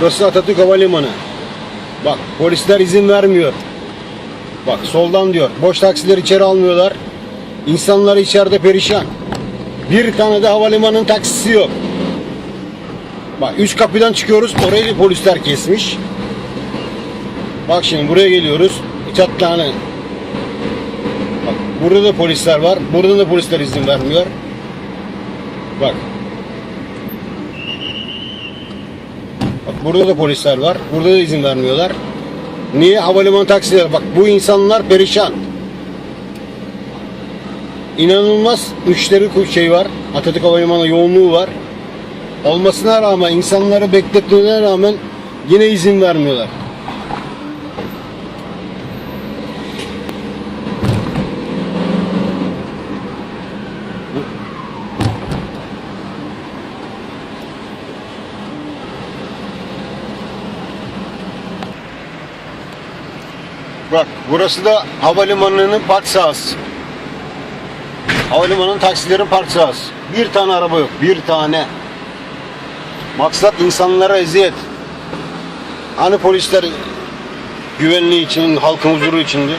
Burası Atatürk Havalimanı. Bak polisler izin vermiyor. Bak soldan diyor. Boş taksileri içeri almıyorlar. İnsanlar içeride perişan. Bir tane de havalimanının taksisi yok. Bak üç kapıdan çıkıyoruz. Orayı da polisler kesmiş. Bak şimdi buraya geliyoruz. Çat tane. Bak burada da polisler var. Burada da polisler izin vermiyor. Bak. Burada da polisler var. Burada da izin vermiyorlar. Niye? Havalimanı taksileri. Bak bu insanlar perişan. İnanılmaz müşteri şey var. Atatürk Havalimanı yoğunluğu var. Olmasına rağmen insanları bekletmelerine rağmen yine izin vermiyorlar. Bak burası da havalimanının park sahası. Havalimanının taksilerin park sahası. Bir tane araba yok. Bir tane. Maksat insanlara eziyet. Hani polisler güvenliği için, halkın huzuru için diyor.